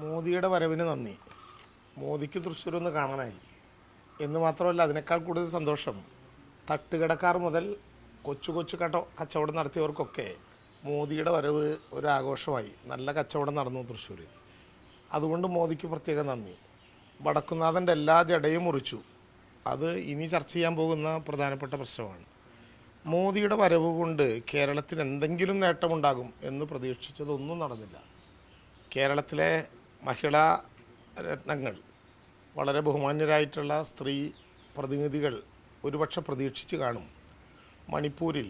മോദിയുടെ വരവിന് നന്ദി. മോദിക്ക് തൃശ്ശൂർ ഒന്ന് കാണാനായി. എന്ന് മാത്രമല്ല അതിനേക്കാൾ കൂടുതൽ സന്തോഷം തട്ടുകടക്കാർ മുതൽ കൊച്ചു കൊച്ചു കട കച്ചവടം നടത്തിയവർക്കൊക്കെ മോദിയുടെ വരവ് ഒരു ആഘോഷമായി. നല്ല കച്ചവടം നടന്നു തൃശ്ശൂർ അതുകൊണ്ട് മോദിക്ക് പ്രത്യേക നന്ദി. വടക്കുന്നാഥന്റെ എല്ലാ ജടയും മുറിച്ചു. അത് ഇനി ചർച്ച ചെയ്യാൻ പോകുന്ന പ്രധാനപ്പെട്ട പ്രശ്നമാണ്. മോദിയുടെ വരവ് കൊണ്ട് കേരളത്തിന് എന്തെങ്കിലും നേട്ടമുണ്ടാകും എന്ന് പ്രതീക്ഷിച്ചതൊന്നും നടന്നില്ല. കേരളത്തിലെ മഹിളാ രത്നങ്ങൾ. വളരെ ബഹുമാന്യരായിട്ടുള്ള സ്ത്രീ പ്രതിനിധികൾ ഒരുപക്ഷെ പ്രതീക്ഷിച്ച് കാണും. മണിപ്പൂരിൽ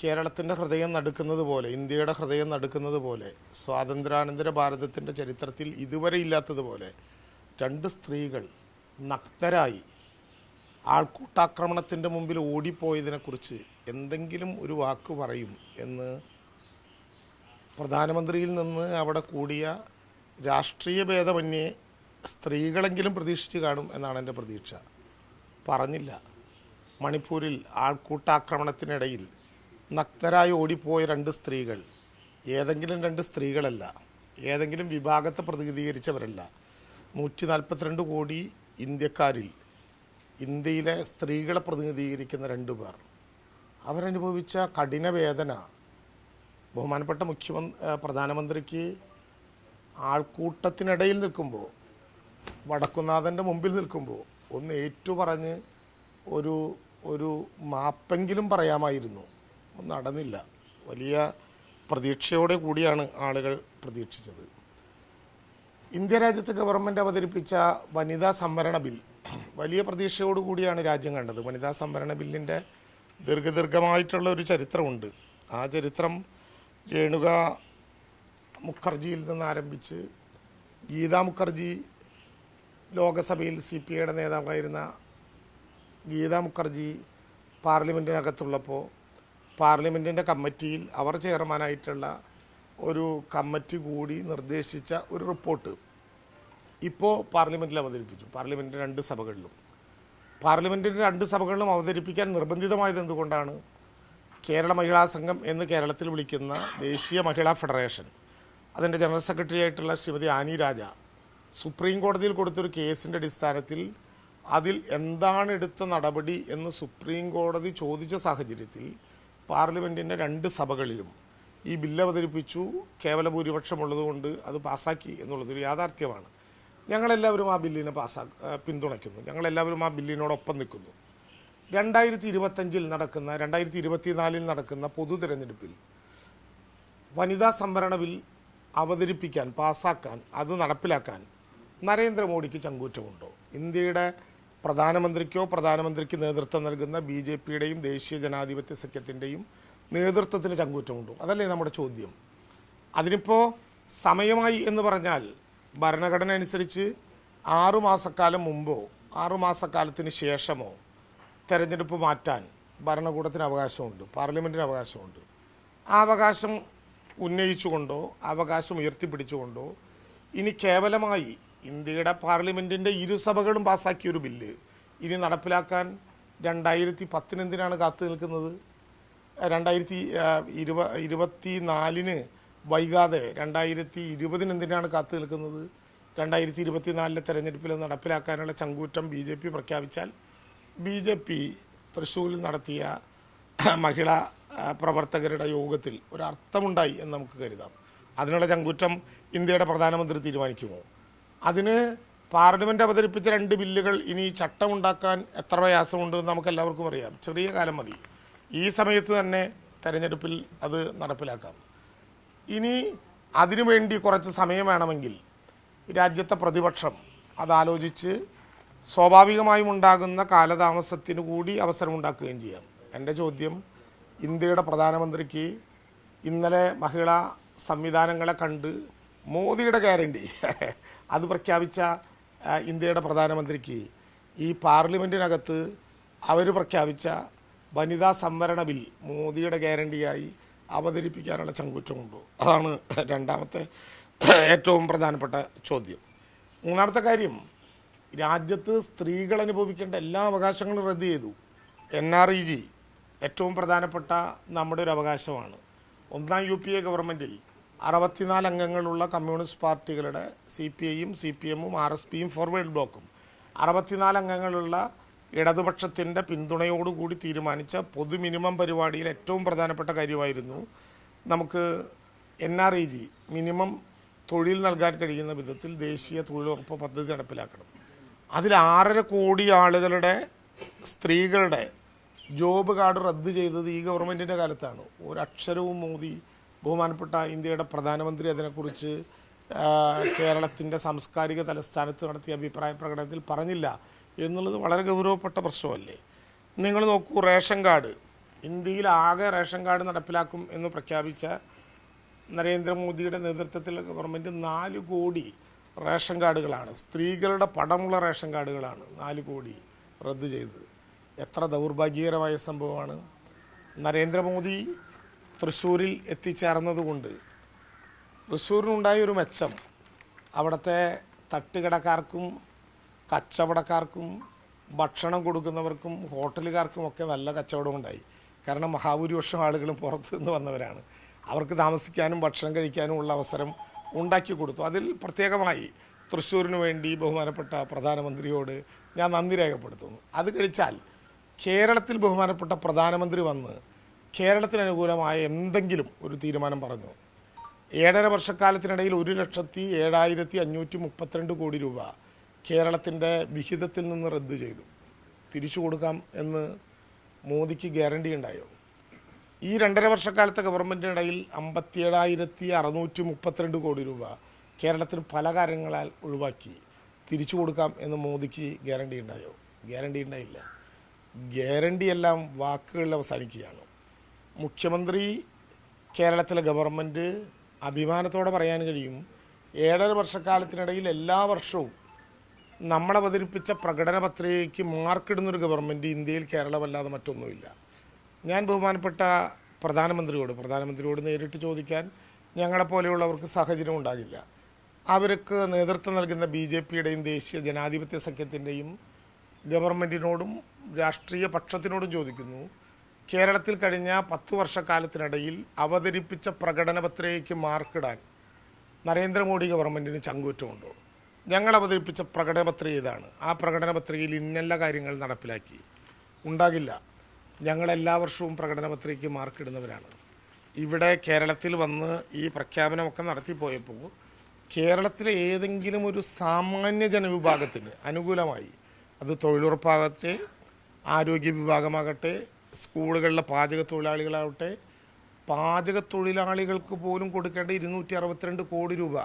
കേരളത്തിന്റെ ഹൃദയം നടുക്കുന്നത് പോലെ ഇന്ത്യയുടെ ഹൃദയം നടുക്കുന്നത് പോലെ സ്വാതന്ത്ര്യാനന്തര ഭാരതത്തിന്റെ ചരിത്രത്തിൽ ഇതുവരെ ഇല്ലാത്തതുപോലെ രണ്ട് സ്ത്രീകൾ നഗ്നരായി ആൾക്കൂട്ടാക്രമണത്തിന്റെ മുമ്പിൽ ഓടിപ്പോയതിനെക്കുറിച്ച് എന്തെങ്കിലും ഒരു വാക്ക് പറയും എന്ന് പ്രധാനമന്ത്രിയിൽ നിന്ന് അവിടെ കൂടിയ രാഷ്ട്രീയ ഭേദമന്യേ സ്ത്രീകളെങ്കിലും പ്രതീക്ഷിച്ച് കാണും എന്നാണ് എന്റെ പ്രതീക്ഷ. പറഞ്ഞില്ല. മണിപ്പൂരിൽ ആൾക്കൂട്ടാക്രമണത്തിനിടയിൽ നഗ്നരായി ഓടിപ്പോയ രണ്ട് സ്ത്രീകൾ. ഏതെങ്കിലും രണ്ട് സ്ത്രീകളല്ല. ഏതെങ്കിലും വിഭാഗത്തെ പ്രതിനിധീകരിച്ചവരല്ല. നൂറ്റി നാൽപ്പത്തിരണ്ട് കോടി ഇന്ത്യക്കാരിൽ ഇന്ത്യയിലെ സ്ത്രീകളെ പ്രതിനിധീകരിക്കുന്ന രണ്ടു പേർ. അവരനുഭവിച്ച കഠിന വേദന ബഹുമാനപ്പെട്ട മുഖ്യമന്ത്രി പ്രധാനമന്ത്രിക്ക് ആൾക്കൂട്ടത്തിനിടയിൽ നിൽക്കുമ്പോൾ വടക്കുന്നാഥന്റെ മുമ്പിൽ നിൽക്കുമ്പോൾ ഒന്ന് ഏറ്റു പറഞ്ഞ് ഒരു ഒരു മാപ്പെങ്കിലും പറയാമായിരുന്നു. നടന്നില്ല. വലിയ പ്രതീക്ഷയോടെ കൂടിയാണ് ആളുകൾ പ്രതീക്ഷിച്ചത്. ഇന്ത്യ രാജ്യത്ത് ഗവൺമെന്റ് അവതരിപ്പിച്ച വനിതാ സംവരണ ബിൽ വലിയ പ്രതീക്ഷയോടു കൂടിയാണ് രാജ്യം കണ്ടത്. വനിതാ സംവരണ ബില്ലിന്റെ ദീർഘദീർഘമായിട്ടുള്ള ഒരു ചരിത്രമുണ്ട്. ആ ചരിത്രം രേണുക മുഖർജിയിൽ നിന്ന് ആരംഭിച്ച് ഗീതാ മുഖർജി ലോകസഭയിൽ സി പി ഐയുടെ നേതാവായിരുന്ന ഗീതാ മുഖർജി പാർലമെന്റിനകത്തുള്ളപ്പോൾ പാർലമെന്റിന്റെ കമ്മിറ്റിയിൽ അവർ ചെയർമാനായിട്ടുള്ള ഒരു കമ്മിറ്റി കൂടി നിർദ്ദേശിച്ച ഒരു റിപ്പോർട്ട് ഇപ്പോൾ പാർലമെന്റിൽ അവതരിപ്പിച്ചു. പാർലമെന്റിന്റെ രണ്ട് സഭകളിലും. പാർലമെന്റിന്റെ രണ്ട് സഭകളിലും അവതരിപ്പിക്കാൻ നിർബന്ധിതമായത് എന്തുകൊണ്ടാണ്? കേരള മഹിളാ സംഘം എന്ന് കേരളത്തിൽ വിളിക്കുന്ന ദേശീയ മഹിളാ ഫെഡറേഷൻ. അതിന്റെ ജനറൽ സെക്രട്ടറി ആയിട്ടുള്ള ശ്രീമതി ആനി രാജ സുപ്രീം കോടതിയിൽ കൊടുത്തൊരു കേസിന്റെ അടിസ്ഥാനത്തിൽ അതിൽ എന്താണ് എടുത്ത നടപടി എന്ന് സുപ്രീം കോടതി ചോദിച്ച സാഹചര്യത്തിൽ പാർലമെന്റിന്റെ രണ്ട് സഭകളിലും ഈ ബില്ല് അവതരിപ്പിച്ചു. കേവല ഭൂരിപക്ഷമുള്ളതുകൊണ്ട് അത് പാസ്സാക്കി എന്നുള്ളതൊരു യാഥാർത്ഥ്യമാണ്. ഞങ്ങളെല്ലാവരും ആ ബില്ലിനെ പാസ്സാ പിന്തുണയ്ക്കുന്നു. ഞങ്ങളെല്ലാവരും ആ ബില്ലിനോടൊപ്പം നിൽക്കുന്നു. രണ്ടായിരത്തി ഇരുപത്തഞ്ചിൽ നടക്കുന്ന രണ്ടായിരത്തി ഇരുപത്തിനാലിൽ നടക്കുന്ന പൊതു തിരഞ്ഞെടുപ്പിൽ വനിതാ സംവരണ ബിൽ അവതരിപ്പിക്കാൻ പാസ്സാക്കാൻ അത് നടപ്പിലാക്കാൻ നരേന്ദ്രമോദിക്ക് ചങ്കൂറ്റമുണ്ടോ? ഇന്ത്യയുടെ പ്രധാനമന്ത്രിക്കോ പ്രധാനമന്ത്രിക്ക് നേതൃത്വം നൽകുന്ന ബി ജെ പിയുടെയും ദേശീയ ജനാധിപത്യ സഖ്യത്തിന്റെയും നേതൃത്വത്തിന് ചങ്കൂറ്റമുണ്ടോ? അതല്ലേ നമ്മുടെ ചോദ്യം. അതിനിപ്പോൾ സമയമായി എന്ന് പറഞ്ഞാൽ ഭരണഘടന അനുസരിച്ച് ആറുമാസക്കാലം മുമ്പോ ആറുമാസക്കാലത്തിന് ശേഷമോ തെരഞ്ഞെടുപ്പ് മാറ്റാൻ ഭരണകൂടത്തിന് അവകാശമുണ്ട് പാർലമെന്റിന് അവകാശമുണ്ട്. ആ അവകാശം ഉന്നയിച്ചുകൊണ്ടോ അവകാശം ഉയർത്തിപ്പിടിച്ചുകൊണ്ടോ ഇനി കേവലമായി ഇന്ത്യയുടെ പാർലമെന്റിന്റെ ഇരുസഭകളും പാസ്സാക്കിയ ഒരു ബില്ല് ഇനി നടപ്പിലാക്കാൻ രണ്ടായിരത്തി പത്തിനെന്തിനാണ് കാത്തു നിൽക്കുന്നത്? രണ്ടായിരത്തി ഇരുപ ഇരുപത്തി നാലിന് വൈകാതെ രണ്ടായിരത്തി ഇരുപതിന് എന്തിനാണ് കാത്തു നിൽക്കുന്നത്? രണ്ടായിരത്തി ഇരുപത്തിനാലിലെ തെരഞ്ഞെടുപ്പിൽ നടപ്പിലാക്കാനുള്ള ചങ്കൂറ്റം ബി ജെ പി പ്രഖ്യാപിച്ചാൽ ബി ജെ പി തൃശ്ശൂരിൽ നടത്തിയ മഹിളാ പ്രവർത്തകരുടെ യോഗത്തിൽ ഒരർത്ഥമുണ്ടായി എന്ന് നമുക്ക് കരുതാം. അതിനുള്ള ചങ്കുറ്റം ഇന്ത്യയുടെ പ്രധാനമന്ത്രി തീരുമാനിക്കുമോ? അതിന് പാർലമെന്റ് അവതരിപ്പിച്ച രണ്ട് ബില്ലുകൾ ഇനി ചട്ടമുണ്ടാക്കാൻ എത്ര പ്രയാസമുണ്ട് എന്ന് നമുക്ക് എല്ലാവർക്കും അറിയാം. ചെറിയ കാലം മതി. ഈ സമയത്ത് തന്നെ തെരഞ്ഞെടുപ്പിൽ അത് നടപ്പിലാക്കാം. ഇനി അതിനുവേണ്ടി കുറച്ച് സമയം വേണമെങ്കിൽ രാജ്യത്തെ പ്രതിപക്ഷം അതാലോചിച്ച് സ്വാഭാവികമായും ഉണ്ടാകുന്ന കാലതാമസത്തിന് കൂടി അവസരമുണ്ടാക്കുകയും ചെയ്യാം. എന്റെ ചോദ്യം ഇന്ത്യയുടെ പ്രധാനമന്ത്രിക്ക് ഇന്നലെ മഹിളാ സംവിധാനങ്ങളെ കണ്ട് മോദിയുടെ ഗ്യാരണ്ടി. അത് പ്രഖ്യാപിച്ച ഇന്ത്യയുടെ പ്രധാനമന്ത്രിക്ക് ഈ പാർലമെന്റിനകത്ത് അവർ പ്രഖ്യാപിച്ച വനിതാ സംവരണ ബിൽ മോദിയുടെ ഗ്യാരണ്ടിയായി അവതരിപ്പിക്കാനുള്ള ചങ്കുറ്റമുണ്ട്. അതാണ് രണ്ടാമത്തെ ഏറ്റവും പ്രധാനപ്പെട്ട ചോദ്യം. മൂന്നാമത്തെ കാര്യം രാജ്യത്ത് സ്ത്രീകൾ അനുഭവിക്കേണ്ട എല്ലാ അവകാശങ്ങളും റദ്ദ് ചെയ്തു. എൻ ആർ ഇ ജി ഏറ്റവും പ്രധാനപ്പെട്ട നമ്മുടെ ഒരു അവകാശമാണ്. ഒന്നാം യു പി എ ഗവൺമെന്റിൽ അറുപത്തിനാല് അംഗങ്ങളുള്ള കമ്മ്യൂണിസ്റ്റ് പാർട്ടികളുടെ സി പി ഐയും സി പി എമ്മും ആർ എസ് പിയും ഫോർവേഡ് ബ്ലോക്കും അറുപത്തിനാല് അംഗങ്ങളുള്ള ഇടതുപക്ഷത്തിന്റെ പിന്തുണയോടുകൂടി തീരുമാനിച്ച പൊതു മിനിമം പരിപാടിയിൽ ഏറ്റവും പ്രധാനപ്പെട്ട കാര്യമായിരുന്നു നമുക്ക് N R E G minimum തൊഴിൽ നൽകാൻ കഴിയുന്ന വിധത്തിൽ ദേശീയ തൊഴിലുറപ്പ് പദ്ധതി നടപ്പിലാക്കണം. അതിൽ ആറര കോടി ആളുകളുടെ സ്ത്രീകളുടെ ജോബ് കാർഡ് റദ്ദ് ചെയ്തത് ഈ ഗവൺമെന്റിന്റെ കാലത്താണ്. ഒരക്ഷരവും മോദി ബഹുമാനപ്പെട്ട ഇന്ത്യയുടെ പ്രധാനമന്ത്രി അതിനെക്കുറിച്ച് കേരളത്തിന്റെ സാംസ്കാരിക തലസ്ഥാനത്ത് നടത്തിയ അഭിപ്രായ പ്രകടനത്തിൽ പറഞ്ഞില്ല എന്നുള്ളത് വളരെ ഗൗരവപ്പെട്ട പ്രശ്നമല്ലേ? നിങ്ങൾ നോക്കൂ റേഷൻ കാർഡ്. ഇന്ത്യയിൽ ആകെ റേഷൻ കാർഡ് നടപ്പിലാക്കും എന്ന് പ്രഖ്യാപിച്ച നരേന്ദ്രമോദിയുടെ നേതൃത്വത്തിലുള്ള ഗവൺമെന്റ് നാല് കോടി റേഷൻ കാർഡുകളാണ്. സ്ത്രീകളുടെ പടമുള്ള റേഷൻ കാർഡുകളാണ് നാല് കോടി റദ്ദ് ചെയ്തത്. എത്ര ദൗർഭാഗ്യകരമായ സംഭവമാണ്. നരേന്ദ്രമോദി തൃശ്ശൂരിൽ എത്തിച്ചേർന്നതുകൊണ്ട് തൃശ്ശൂരിനുണ്ടായ ഒരു മെച്ചം. അവിടുത്തെ തട്ടുകടക്കാർക്കും കച്ചവടക്കാർക്കും ഭക്ഷണം കൊടുക്കുന്നവർക്കും ഹോട്ടലുകാർക്കും ഒക്കെ നല്ല കച്ചവടമുണ്ടായി. കാരണം മഹാഭൂരിപക്ഷം ആളുകളും പുറത്തു നിന്ന് വന്നവരാണ്. അവർക്ക് താമസിക്കാനും ഭക്ഷണം കഴിക്കാനും ഉള്ള അവസരം ഉണ്ടാക്കി കൊടുത്തു. അതിൽ പ്രത്യേകമായി തൃശ്ശൂരിന് വേണ്ടി ബഹുമാനപ്പെട്ട പ്രധാനമന്ത്രിയോട് ഞാൻ നന്ദി രേഖപ്പെടുത്തുന്നു. അത് കഴിച്ചാൽ കേരളത്തിൽ ബഹുമാനപ്പെട്ട പ്രധാനമന്ത്രി വന്ന് കേരളത്തിന് അനുകൂലമായ എന്തെങ്കിലും ഒരു തീരുമാനം പറഞ്ഞു. ഏഴര വർഷക്കാലത്തിനിടയിൽ ഒരു ലക്ഷത്തി ഏഴായിരത്തി അഞ്ഞൂറ്റി മുപ്പത്തിരണ്ട് കോടി രൂപ കേരളത്തിന്റെ വിഹിതത്തിൽ നിന്ന് റദ്ദു ചെയ്തു. തിരിച്ചു കൊടുക്കാം എന്ന് മോദിക്ക് ഗ്യാരണ്ടി ഉണ്ടായോ? ഈ രണ്ടര വർഷക്കാലത്തെ ഗവൺമെന്റിനിടയിൽ അമ്പത്തിയേഴായിരത്തി അറുന്നൂറ്റി മുപ്പത്തിരണ്ട് കോടി രൂപ കേരളത്തിന് പല കാര്യങ്ങളാൽ ഒഴിവാക്കി. തിരിച്ചു കൊടുക്കാം എന്ന് മോദിക്ക് ഗ്യാരണ്ടി ഉണ്ടായോ? ഗ്യാരണ്ടി ഉണ്ടായില്ല. ഗ്യാരണ്ടി എല്ലാം വാക്കുകളിൽ അവസാനിക്കുകയാണ്. മുഖ്യമന്ത്രി കേരളത്തിലെ ഗവൺമെന്റ് അഭിമാനത്തോടെ പറയാൻ കഴിയും ഏഴര വർഷക്കാലത്തിനിടയിൽ എല്ലാ വർഷവും നമ്മൾ അവതരിപ്പിച്ച പ്രകടന പത്രികയ്ക്ക് മാർക്കിടുന്നൊരു ഗവൺമെന്റ് ഇന്ത്യയിൽ കേരളമല്ലാതെ മറ്റൊന്നുമില്ല. ഞാൻ ബഹുമാനപ്പെട്ട പ്രധാനമന്ത്രിയോട് പ്രധാനമന്ത്രിയോട് നേരിട്ട് ചോദിക്കാൻ ഞങ്ങളെപ്പോലെയുള്ളവർക്ക് സാഹചര്യം ഉണ്ടാകില്ല. അവർക്ക് നേതൃത്വം നൽകുന്ന ബി ജെ പിയുടെയും ദേശീയ ജനാധിപത്യ സഖ്യത്തിന്റെയും ഗവൺമെന്റിനോടും രാഷ്ട്രീയ പക്ഷത്തിനോടും ചോദിക്കുന്നു. കേരളത്തിൽ കഴിഞ്ഞ പത്തു വർഷക്കാലത്തിനിടയിൽ അവതരിപ്പിച്ച പ്രകടന പത്രികയ്ക്ക് മാർക്കിടാൻ നരേന്ദ്രമോദി ഗവൺമെന്റിന് ചങ്കൂറ്റമുണ്ടോ? ഞങ്ങൾ അവതരിപ്പിച്ച പ്രകടന പത്രിക ഇതാണ്. ആ പ്രകടന പത്രികയിൽ ഇന്നെല്ല കാര്യങ്ങൾ നടപ്പിലാക്കി. ഉണ്ടാകില്ല. ഞങ്ങൾ എല്ലാ വർഷവും പ്രകടന പത്രികയ്ക്ക് മാർക്കിടുന്നവരാണ്. ഇവിടെ കേരളത്തിൽ വന്ന് ഈ പ്രഖ്യാപനമൊക്കെ നടത്തിപ്പോയപ്പോൾ കേരളത്തിലെ ഏതെങ്കിലും ഒരു സാമാന്യ ജനവിഭാഗത്തിന് അനുകൂലമായി അത് തൊഴിലുറപ്പാകട്ടെ ആരോഗ്യ വിഭാഗമാകട്ടെ സ്കൂളുകളിലെ പാചക തൊഴിലാളികളാവട്ടെ പാചക തൊഴിലാളികൾക്ക് പോലും കൊടുക്കേണ്ട ഇരുന്നൂറ്റി അറുപത്തിരണ്ട് കോടി രൂപ.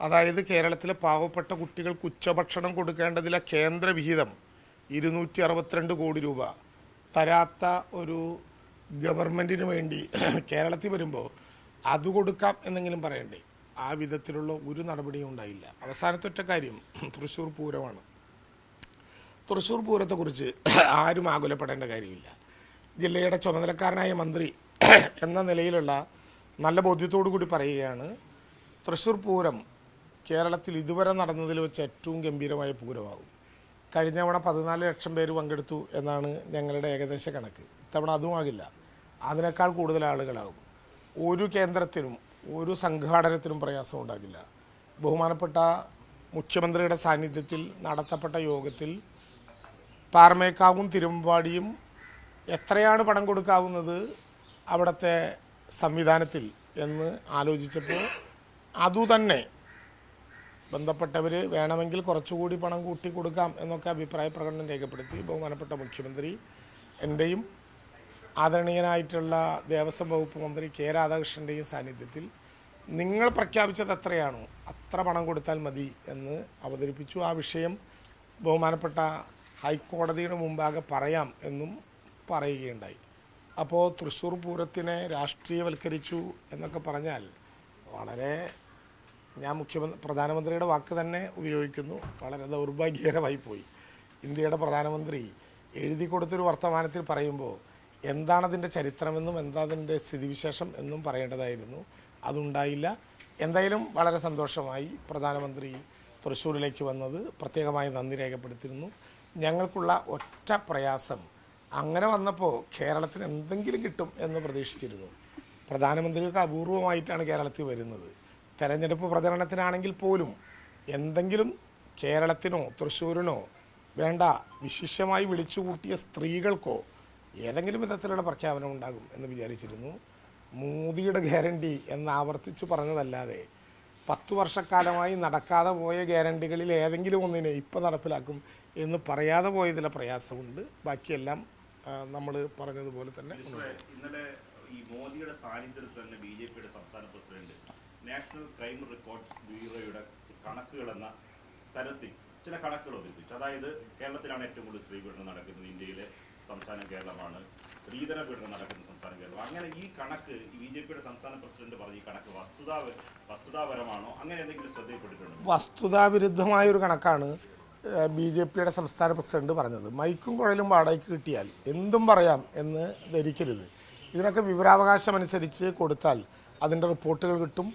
അതായത് കേരളത്തിലെ പാവപ്പെട്ട കുട്ടികൾക്ക് ഉച്ചഭക്ഷണം കൊടുക്കേണ്ടതിലെ കേന്ദ്ര വിഹിതം ഇരുന്നൂറ്റി അറുപത്തിരണ്ട് കോടി രൂപ. തരാത്ത ഒരു ഗവൺമെന്റിന് വേണ്ടി കേരളത്തിൽ വരുമ്പോൾ അത് കൊടുക്കാം എന്നെങ്കിലും പറയണ്ടേ? ആ വിധത്തിലുള്ള ഒരു നടപടിയും ഉണ്ടായില്ല. അവസാനത്തെ ഒറ്റ കാര്യം തൃശ്ശൂർ പൂരമാണ്. തൃശ്ശൂർ പൂരത്തെക്കുറിച്ച് ആരും ആകുലപ്പെടേണ്ട കാര്യമില്ല. ജില്ലയുടെ ചുമതലക്കാരനായ മന്ത്രി എന്ന നിലയിലുള്ള നല്ല ബോധ്യത്തോടു കൂടി പറയുകയാണ് തൃശ്ശൂർ പൂരം കേരളത്തിൽ ഇതുവരെ നടന്നതിൽ വെച്ച് ഏറ്റവും ഗംഭീരമായ പൂരമാകും. കഴിഞ്ഞ തവണ പതിനാല് ലക്ഷം പേര് പങ്കെടുത്തു എന്നാണ് ഞങ്ങളുടെ ഏകദേശ കണക്ക്. ഇത്തവണ അതും ആകില്ല. അതിനേക്കാൾ കൂടുതൽ ആളുകളാകും. ഒരു കേന്ദ്രത്തിനും ഒരു സംഘാടനത്തിനും പ്രയാസം ഉണ്ടാകില്ല. ബഹുമാനപ്പെട്ട മുഖ്യമന്ത്രിയുടെ സാന്നിധ്യത്തിൽ നടത്തപ്പെട്ട യോഗത്തിൽ പാറമേക്കാവും തിരുമ്പാടിയും എത്രയാണ് പണം കൊടുക്കാവുന്നത് അവിടുത്തെ സംവിധാനത്തിൽ എന്ന് ആലോചിച്ചപ്പോൾ അതുതന്നെ ബന്ധപ്പെട്ടവർ വേണമെങ്കിൽ കുറച്ചുകൂടി പണം കൂട്ടി കൊടുക്കാം എന്നൊക്കെ അഭിപ്രായ പ്രകടനം രേഖപ്പെടുത്തി. ബഹുമാനപ്പെട്ട മുഖ്യമന്ത്രി എന്റെയും ആദരണീയനായിട്ടുള്ള ദേവസ്വം വകുപ്പ് മന്ത്രി കെ രാധാകൃഷ്ണന്റെയും സാന്നിധ്യത്തിൽ നിങ്ങൾ പ്രഖ്യാപിച്ചത് എത്രയാണോ അത്ര പണം കൊടുത്താൽ മതി എന്ന് അവതരിപ്പിച്ചു. ആ വിഷയം ബഹുമാനപ്പെട്ട ഹൈക്കോടതിയുടെ മുമ്പാകെ പറയാം എന്നും പറയുകയുണ്ടായി. അപ്പോൾ തൃശ്ശൂർ പൂരത്തിനെ രാഷ്ട്രീയവൽക്കരിച്ചു എന്നൊക്കെ പറഞ്ഞാൽ വളരെ ഞാൻ മുഖ്യമന്ത്രി പ്രധാനമന്ത്രിയുടെ വാക്ക് തന്നെ ഉപയോഗിക്കുന്നു. വളരെ ദൗർഭാഗ്യകരമായി പോയി. ഇന്ത്യയുടെ പ്രധാനമന്ത്രി എഴുതി കൊടുത്തൊരു വർത്തമാനത്തിൽ പറയുമ്പോൾ എന്താണതിന്റെ ചരിത്രമെന്നും എന്താതിന്റെ സ്ഥിതിവിശേഷം എന്നും പറയേണ്ടതായിരുന്നു. അതുണ്ടായില്ല. എന്തായാലും വളരെ സന്തോഷമായി പ്രധാനമന്ത്രി തൃശ്ശൂരിലേക്ക് വന്നത്. പ്രത്യേകമായി നന്ദി രേഖപ്പെടുത്തിയിരുന്നു ഞങ്ങൾക്കുള്ള ഒറ്റ പ്രയാസം. അങ്ങനെ വന്നപ്പോൾ കേരളത്തിന് എന്തെങ്കിലും കിട്ടും എന്ന് പ്രതീക്ഷിച്ചിരുന്നു. പ്രധാനമന്ത്രിയൊക്കെ അപൂർവമായിട്ടാണ് കേരളത്തിൽ വരുന്നത്. തെരഞ്ഞെടുപ്പ് പ്രചരണത്തിനാണെങ്കിൽ പോലും എന്തെങ്കിലും കേരളത്തിനോ തൃശ്ശൂരിനോ വേണ്ട വിശിഷ്യമായി വിളിച്ചുകൂട്ടിയ സ്ത്രീകൾക്കോ ഏതെങ്കിലും വിധത്തിലുള്ള പ്രഖ്യാപനം ഉണ്ടാകും എന്ന് വിചാരിച്ചിരുന്നു. മോദിയുടെ ഗ്യാരണ്ടി എന്ന് ആവർത്തിച്ചു പറഞ്ഞതല്ലാതെ പത്തു വർഷക്കാലമായി നടക്കാതെ പോയ ഗ്യാരണ്ടികളിൽ ഏതെങ്കിലും ഒന്നിനെ ഇപ്പം നടപ്പിലാക്കും എന്ന് പറയാതെ പോയതിലെ പ്രയാസമുണ്ട്. ബാക്കിയെല്ലാം നമ്മൾ പറഞ്ഞതുപോലെ തന്നെ ഇന്നലെ ഈ മോദിയുടെ സാന്നിധ്യത്തിൽ തന്നെ ബി ജെ പിയുടെ സംസ്ഥാന പ്രസിഡന്റ് നാഷണൽ ക്രൈം ബ്യൂറോയുടെ കണക്കുകൾ എന്ന തരത്തിൽ ചില കണക്കുകൾ അവതരിപ്പിച്ചു അതായത് കേരളത്തിലാണ് ഏറ്റവും കൂടുതൽ സ്ത്രീ പീഡനം നടക്കുന്നത് ഇന്ത്യയിലെ സംസ്ഥാനം കേരളമാണ്. സ്ത്രീധന പീഡനം നടക്കുന്ന സംസ്ഥാനം കേരളം അങ്ങനെ ഈ കണക്ക് ബി ജെ പിയുടെ സംസ്ഥാന പ്രസിഡന്റ് പറഞ്ഞ ഈ കണക്ക് വസ്തുതാ വസ്തുതാപരമാണോ? അങ്ങനെ എന്തെങ്കിലും ശ്രദ്ധയിൽപ്പെട്ടിട്ടുണ്ടോ? വസ്തുതാവിരുദ്ധമായ ഒരു കണക്കാണ്. ബി ജെ പിയുടെ സംസ്ഥാന പ്രസിഡന്റ് പറഞ്ഞത് മൈക്കും കുഴലും വാടകയ്ക്ക് കിട്ടിയാൽ എന്തും പറയാം എന്ന് ധരിക്കരുത്. ഇതിനൊക്കെ വിവരാവകാശം അനുസരിച്ച് കൊടുത്താൽ അതിന്റെ റിപ്പോർട്ടുകൾ കിട്ടും.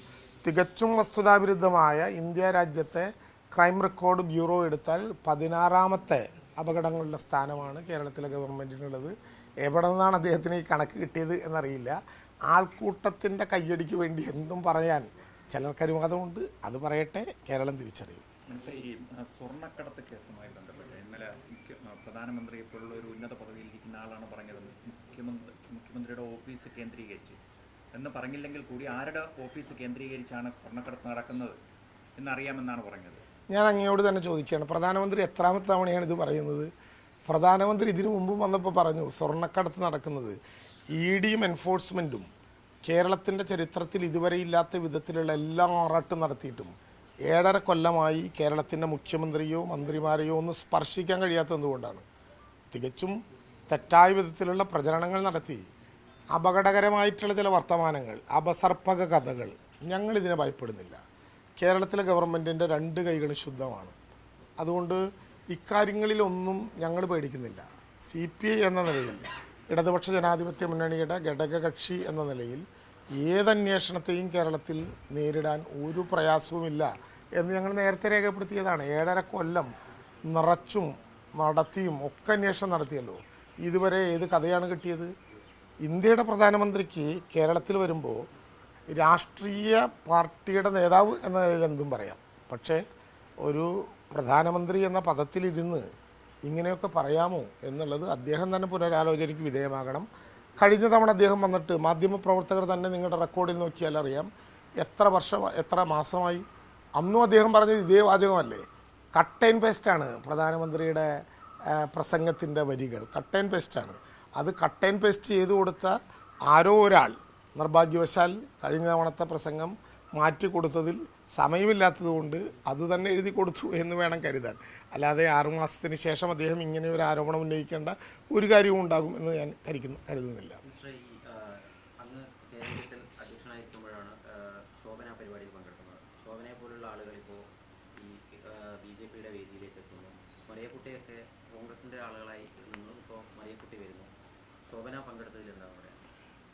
തികച്ചും വസ്തുതാവിരുദ്ധമായ ഇന്ത്യ രാജ്യത്തെ ക്രൈം റെക്കോർഡ് ബ്യൂറോ എടുത്താൽ പതിനാറാമത്തെ അപകടങ്ങളുടെ സ്ഥാനമാണ് കേരളത്തിലെ ഗവൺമെന്റിനുള്ളത് എവിടെ നിന്നാണ് അദ്ദേഹത്തിന് ഈ കണക്ക് കിട്ടിയത് എന്നറിയില്ല. ആൾക്കൂട്ടത്തിന്റെ കയ്യടിക്ക് വേണ്ടി എന്തും പറയാൻ ചിലർക്ക് അനുവാദമുണ്ട് അത് പറയട്ടെ കേരളം തിരിച്ചറിയും. മിസ്റ്റർ, ഈ സ്വർണക്കടത്ത് കേസുമായി ബന്ധപ്പെട്ട് ഇന്നലെ മുഖ്യ പ്രധാനമന്ത്രിയെ പോലുള്ള ഒരു ഉന്നത പദവിയിലിരിക്കുന്ന ആളാണ് പറഞ്ഞത്. മുഖ്യമന്ത്രി മുഖ്യമന്ത്രിയുടെ ഓഫീസ് കേന്ദ്രീകരിച്ച്. എന്ന് പറഞ്ഞില്ലെങ്കിൽ കൂടി ആരുടെ ഓഫീസ് കേന്ദ്രീകരിച്ചാണ് സ്വർണക്കടത്ത് നടക്കുന്നത് എന്നറിയാമെന്നാണ് പറഞ്ഞത്? ഞാൻ അങ്ങയോട് തന്നെ ചോദിക്കുകയാണ് പ്രധാനമന്ത്രി എത്രാമത്തെ തവണയാണ് ഇത് പറയുന്നത്? പ്രധാനമന്ത്രി ഇതിനു മുമ്പും വന്നപ്പോൾ പറഞ്ഞു സ്വർണക്കടത്ത് നടക്കുന്നത് ഇ ഡിയും എൻഫോഴ്സ്മെന്റും കേരളത്തിന്റെ ചരിത്രത്തിൽ ഇതുവരെ ഇല്ലാത്ത വിധത്തിലുള്ള എല്ലാ ആറാട്ടും നടത്തിയിട്ടും ഏഴര കൊല്ലമായി കേരളത്തിന്റെ മുഖ്യമന്ത്രിയോ മന്ത്രിമാരെയോ ഒന്ന് സ്പർശിക്കാൻ കഴിയാത്തത് എന്തുകൊണ്ടാണ്? തികച്ചും തെറ്റായ വിധത്തിലുള്ള പ്രചരണങ്ങൾ നടത്തി. അപകടകരമായിട്ടുള്ള ചില വർത്തമാനങ്ങൾ അപസർപ്പക കഥകൾ ഞങ്ങളിതിനെ ഭയപ്പെടുന്നില്ല. കേരളത്തിലെ ഗവൺമെന്റിന്റെ രണ്ട് കൈകൾ ശുദ്ധമാണ്. അതുകൊണ്ട് ഇക്കാര്യങ്ങളിലൊന്നും ഞങ്ങൾ പേടിക്കുന്നില്ല. സി പി ഐ എന്ന നിലയിൽ ഇടതുപക്ഷ ജനാധിപത്യ മുന്നണിയുടെ ഘടകകക്ഷി എന്ന നിലയിൽ ഏതന്വേഷണത്തെയും കേരളത്തിൽ നേരിടാൻ ഒരു പ്രയാസവുമില്ല എന്ന് ഞങ്ങൾ നേരത്തെ രേഖപ്പെടുത്തിയതാണ്. ഏഴര കൊല്ലം നിറച്ചും നടത്തിയും ഒക്കെ അന്വേഷണം നടത്തിയല്ലോ. ഇതുവരെ ഏത് കഥയാണ് കിട്ടിയത്? ഇന്ത്യയുടെ പ്രധാനമന്ത്രിക്ക് കേരളത്തിൽ വരുമ്പോൾ രാഷ്ട്രീയ പാർട്ടിയുടെ നേതാവ് എന്ന നിലയിൽ എന്തും പറയാം. പക്ഷേ ഒരു പ്രധാനമന്ത്രി എന്ന പദത്തിലിരുന്ന് ഇങ്ങനെയൊക്കെ പറയാമോ എന്നുള്ളത് അദ്ദേഹം തന്നെ പുനരാലോചനയ്ക്ക് വിധേയമാകണം. കഴിഞ്ഞ തവണ അദ്ദേഹം വന്നിട്ട് മാധ്യമപ്രവർത്തകർ തന്നെ നിങ്ങളുടെ റെക്കോർഡിൽ നോക്കിയാൽ അറിയാം. എത്ര വർഷം എത്ര മാസമായി? അന്നും അദ്ദേഹം പറഞ്ഞത് ഇതേ വാചകമല്ലേ. കട്ട് ആൻഡ് പേസ്റ്റാണ് പ്രധാനമന്ത്രിയുടെ പ്രസംഗത്തിന്റെ വരികൾ. കട്ട് ആൻഡ് പേസ്റ്റാണ് അത് കട്ട് ആൻഡ് പേസ്റ്റ് ചെയ്തു കൊടുത്ത ആരോ ഒരാൾ നിർഭാഗ്യവശാൽ കഴിഞ്ഞ തവണത്തെ പ്രസംഗം മാറ്റി കൊടുത്തതിൽ സമയമില്ലാത്തതുകൊണ്ട് അത് തന്നെ എഴുതി കൊടുത്തു എന്ന് വേണം കരുതാൻ. അല്ലാതെ ആറുമാസത്തിന് ശേഷം അദ്ദേഹം ഇങ്ങനെ ഒരു ആരോപണം ഉന്നയിക്കേണ്ട ഒരു കാര്യവും ഉണ്ടാകും എന്ന് ഞാൻ കരുതുന്നു കരുതുന്നില്ല.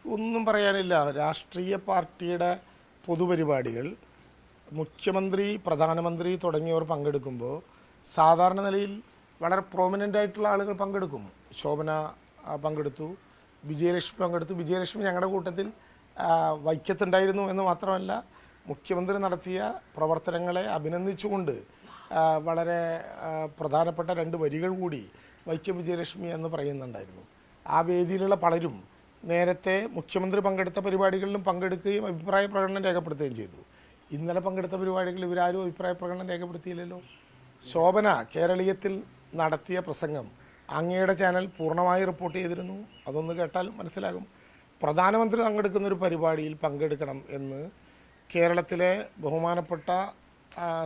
ഒന്നും പറയാനില്ല. രാഷ്ട്രീയ പാർട്ടിയുടെ പൊതുപരിപാടികൾ മുഖ്യമന്ത്രി പ്രധാനമന്ത്രി തുടങ്ങിയവർ പങ്കെടുക്കുമ്പോൾ സാധാരണ നിലയിൽ വളരെ പ്രോമിനന്റ് ആയിട്ടുള്ള ആളുകൾ പങ്കെടുക്കും. ശോഭന പങ്കെടുത്തു. വിജയലക്ഷ്മി പങ്കെടുത്തു. വിജയലക്ഷ്മി ഞങ്ങളുടെ കൂട്ടത്തിൽ വൈക്കത്തുണ്ടായിരുന്നു എന്ന് മാത്രമല്ല മുഖ്യമന്ത്രി നടത്തിയ പ്രവർത്തനങ്ങളെ അഭിനന്ദിച്ചുകൊണ്ട് വളരെ പ്രധാനപ്പെട്ട രണ്ട് വരികൾ കൂടി വൈക്കം വിജയലക്ഷ്മി എന്ന് പറയുന്നുണ്ടായിരുന്നു. ആ വേദിയിലുള്ള പലരും നേരത്തെ മുഖ്യമന്ത്രി പങ്കെടുത്ത പരിപാടികളിലും പങ്കെടുക്കുകയും അഭിപ്രായ പ്രകടനം രേഖപ്പെടുത്തുകയും ചെയ്തു. ഇന്നലെ പങ്കെടുത്ത പരിപാടികളിൽ ഇവരാരും അഭിപ്രായ പ്രകടനം രേഖപ്പെടുത്തിയില്ലല്ലോ. ശോഭന കേരളീയത്തിൽ നടത്തിയ പ്രസംഗം അങ്ങയുടെ ചാനൽ പൂർണമായി റിപ്പോർട്ട് ചെയ്തിരുന്നു. അതൊന്ന് കേട്ടാൽ മനസ്സിലാകും. പ്രധാനമന്ത്രി പങ്കെടുക്കുന്ന ഒരു പരിപാടിയിൽ പങ്കെടുക്കണം എന്ന് കേരളത്തിലെ ബഹുമാനപ്പെട്ട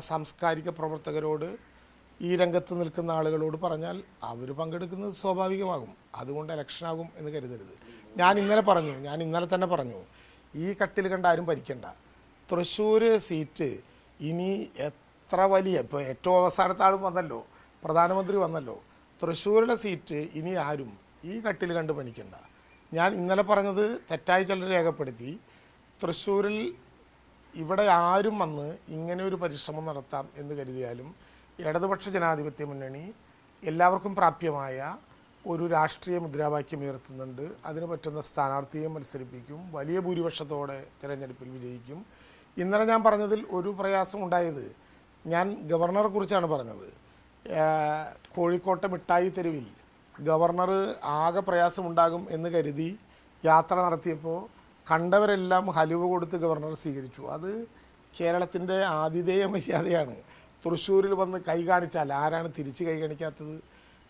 സാംസ്കാരിക പ്രവർത്തകരോട് ഈ രംഗത്ത് നിൽക്കുന്ന ആളുകളോട് പറഞ്ഞാൽ അവർ പങ്കെടുക്കുന്നത് സ്വാഭാവികമാകും. അതുകൊണ്ട് ഇലക്ഷനാകും എന്ന് കരുതരുത്. ഞാൻ ഇന്നലെ പറഞ്ഞു ഞാൻ ഇന്നലെ തന്നെ പറഞ്ഞു ഈ കട്ടിൽ കണ്ട ആരും ഭരിക്കണ്ട. തൃശ്ശൂർ സീറ്റ് ഇനി എത്ര വലിയ ഇപ്പോൾ ഏറ്റവും അവസാനത്തെ ആളും വന്നല്ലോ പ്രധാനമന്ത്രി വന്നല്ലോ. തൃശ്ശൂരിലെ സീറ്റ് ഇനി ആരും ഈ കട്ടിൽ കണ്ട് പനിക്കണ്ട ഞാൻ ഇന്നലെ പറഞ്ഞത് തെറ്റായി ചിലർ രേഖപ്പെടുത്തി. തൃശ്ശൂരിൽ ഇവിടെ ആരും വന്ന് ഇങ്ങനെ ഒരു പരിശ്രമം നടത്താം എന്ന് കരുതിയാലും ഇടതുപക്ഷ ജനാധിപത്യ മുന്നണി എല്ലാവർക്കും പ്രാപ്യമായ ഒരു രാഷ്ട്രീയ മുദ്രാവാക്യം ഉയർത്തുന്നുണ്ട്. അതിന് പറ്റുന്ന സ്ഥാനാർത്ഥിയെ മത്സരിപ്പിക്കും. വലിയ ഭൂരിപക്ഷത്തോടെ തിരഞ്ഞെടുപ്പിൽ വിജയിക്കും. ഇന്നലെ ഞാൻ പറഞ്ഞതിൽ ഒരു പ്രയാസം ഉണ്ടായത് ഞാൻ ഗവർണറെ കുറിച്ചാണ് പറഞ്ഞത്. കോഴിക്കോട്ടെ മിഠായി തെരുവിൽ ഗവർണർ ആകെ പ്രയാസമുണ്ടാകും എന്ന് കരുതി യാത്ര നടത്തിയപ്പോൾ കണ്ടവരെല്ലാം ഹലുവ കൊടുത്ത് ഗവർണർ സ്വീകരിച്ചു. അത് കേരളത്തിന്റെ ആതിഥേയ മര്യാദയാണ്. തൃശ്ശൂരിൽ വന്ന് കൈ കാണിച്ചാൽ ആരാണ് തിരിച്ച് കൈ കാണിക്കാത്തത്?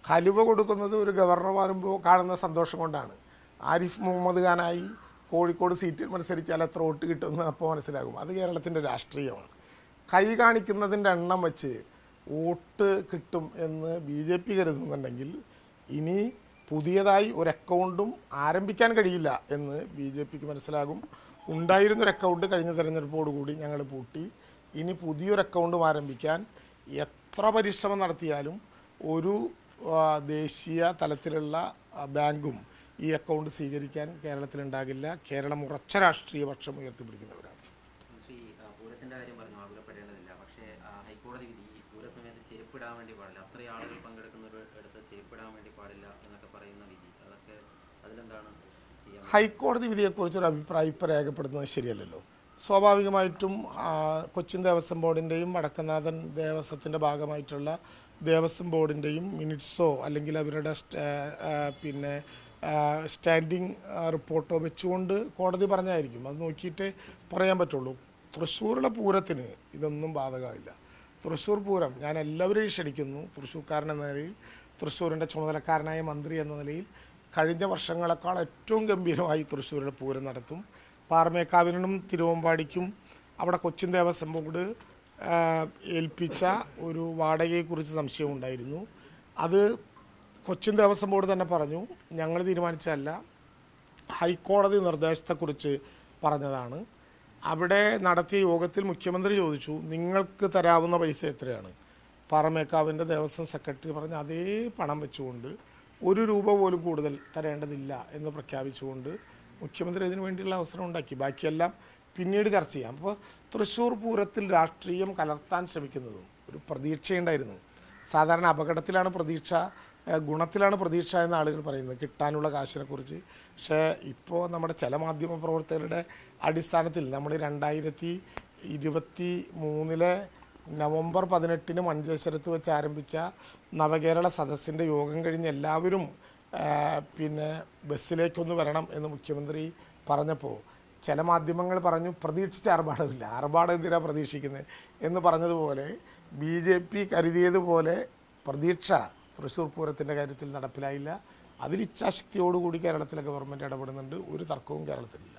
ഹലുവ കൊടുക്കുന്നത് ഒരു ഗവർണർ വരുമ്പോൾ കാണുന്ന സന്തോഷം കൊണ്ടാണ്. ആരിഫ് മുഹമ്മദ് ഖാനായി കോഴിക്കോട് സീറ്റിൽ മത്സരിച്ചാൽ എത്ര വോട്ട് കിട്ടുമെന്ന് അപ്പോൾ മനസ്സിലാകും. അത് കേരളത്തിന്റെ രാഷ്ട്രീയമാണ്. കൈ കാണിക്കുന്നതിന്റെ എണ്ണം വെച്ച് വോട്ട് കിട്ടും എന്ന് ബി ജെ പി കരുതുന്നുണ്ടെങ്കിൽ ഇനി പുതിയതായി ഒരു അക്കൗണ്ടും ആരംഭിക്കാൻ കഴിയില്ല എന്ന് ബി ജെ പിക്ക് മനസ്സിലാകും. ഉണ്ടായിരുന്നൊരു അക്കൗണ്ട് കഴിഞ്ഞ തെരഞ്ഞെടുപ്പോടുകൂടി ഞങ്ങൾ പൂട്ടി. ഇനി പുതിയൊരു അക്കൗണ്ടും ആരംഭിക്കാൻ എത്ര പരിശ്രമം നടത്തിയാലും ഒരു ദേശീയ തലത്തിലുള്ള ബാങ്കും ഈ അക്കൗണ്ട് സ്വീകരിക്കാൻ കേരളത്തിലുണ്ടാകില്ല. കേരളം ഉറച്ച രാഷ്ട്രീയ പക്ഷം ഉയർത്തിപ്പിടിക്കുന്നവരാണ്. പൂരസമയത്ത് വേണ്ടി പാടില്ല. അത്രയും ആളുകൾ പങ്കെടുക്കുന്ന ഒരു ഇടത്ത് ചെരുപ്പിടാൻ വേണ്ടി പാടില്ല എന്നൊക്കെ പറയുന്ന വിധി. അതൊക്കെ അതിലെന്താണ് ഹൈക്കോടതി വിധിയെക്കുറിച്ചൊരു അഭിപ്രായം ഇപ്പം രേഖപ്പെടുത്തുന്നത് ശരിയല്ലല്ലോ. സ്വാഭാവികമായിട്ടും കൊച്ചിൻ ദേവസ്വം ബോർഡിന്റെയും വടക്കനാഥൻ ദേവസ്വത്തിന്റെ ഭാഗമായിട്ടുള്ള ദേവസ്വം ബോർഡിന്റെയും മിനിറ്റ്സോ അല്ലെങ്കിൽ അവരുടെ പിന്നെ സ്റ്റാൻഡിങ് റിപ്പോർട്ടോ വെച്ചുകൊണ്ട് കോടതി പറഞ്ഞായിരിക്കും. അത് നോക്കിയിട്ടേ പറയാൻ പറ്റുള്ളൂ. തൃശ്ശൂരിലെ പൂരത്തിന് ഇതൊന്നും ബാധകമില്ല തൃശ്ശൂർ പൂരം ഞാൻ എല്ലാവരെയും ക്ഷണിക്കുന്നു. തൃശ്ശൂർക്കാരൻ എന്ന നിലയിൽ തൃശ്ശൂരിന്റെ ചുമതലക്കാരനായ മന്ത്രി എന്ന നിലയിൽ കഴിഞ്ഞ വർഷങ്ങളെക്കാൾ ഏറ്റവും ഗംഭീരമായി തൃശ്ശൂരിലെ പൂരം നടത്തും. പാറമേക്കാവിനും തിരുവമ്പാടിക്കും അവിടെ കൊച്ചിൻ ദേവസ്വം ബോർഡ് ഏൽപ്പിച്ച ഒരു വാടകയെക്കുറിച്ച് സംശയമുണ്ടായിരുന്നു അത് കൊച്ചിൻ ദേവസ്വം ബോർഡ് തന്നെ പറഞ്ഞു. ഞങ്ങൾ തീരുമാനിച്ചതല്ല. ഹൈക്കോടതി നിർദ്ദേശത്തെക്കുറിച്ച് പറഞ്ഞതാണ്. അവിടെ നടത്തിയ യോഗത്തിൽ മുഖ്യമന്ത്രി ചോദിച്ചു നിങ്ങൾക്ക് തരാവുന്ന പൈസ എത്രയാണ്? പാറമേക്കാവിന്റെ ദേവസ്വം സെക്രട്ടറി പറഞ്ഞ അതേ പണം വെച്ചുകൊണ്ട് ഒരു രൂപ പോലും കൂടുതൽ തരേണ്ടതില്ല എന്ന് പ്രഖ്യാപിച്ചുകൊണ്ട് മുഖ്യമന്ത്രി ഇതിനു വേണ്ടിയുള്ള അവസരം ഉണ്ടാക്കി. ബാക്കിയെല്ലാം പിന്നീട് ചർച്ച ചെയ്യാം. അപ്പോൾ തൃശ്ശൂർ പൂരത്തിൽ രാഷ്ട്രീയം കലർത്താൻ ശ്രമിക്കുന്നതും ഒരു പ്രതീക്ഷയുണ്ടായിരുന്നു. സാധാരണ അപകടത്തിലാണ് പ്രതീക്ഷ ഗുണത്തിലാണ് പ്രതീക്ഷ എന്ന ആളുകൾ പറയുന്നത്. കിട്ടാനുള്ള കാശിനെക്കുറിച്ച്. പക്ഷേ ഇപ്പോൾ നമ്മുടെ ചില മാധ്യമ പ്രവർത്തകരുടെ അടിസ്ഥാനത്തിൽ നമ്മൾ രണ്ടായിരത്തി ഇരുപത്തി മൂന്നിലെ നവംബർ പതിനെട്ടിന് മഞ്ചേശ്വരത്ത് വെച്ച് ആരംഭിച്ച നവകേരള സദസ്സിന്റെ യോഗം കഴിഞ്ഞ് എല്ലാവരും പിന്നെ ബസ്സിലേക്കൊന്ന് വരണം എന്ന് മുഖ്യമന്ത്രി പറഞ്ഞപ്പോൾ ചില മാധ്യമങ്ങൾ പറഞ്ഞു പ്രതീക്ഷിച്ച ആർഭാടമില്ല. ആർഭാടം എന്തിനാണ് പ്രതീക്ഷിക്കുന്നത് എന്ന് പറഞ്ഞതുപോലെ ബി ജെ പി കരുതിയതുപോലെ പ്രതീക്ഷ തൃശ്ശൂർ പൂരത്തിന്റെ കാര്യത്തിൽ നടപ്പിലായില്ല. അതിൽ ഇച്ഛാശക്തിയോടുകൂടി കേരളത്തിലെ ഗവൺമെന്റ് ഇടപെടുന്നുണ്ട്. ഒരു തർക്കവും കേരളത്തിലില്ല.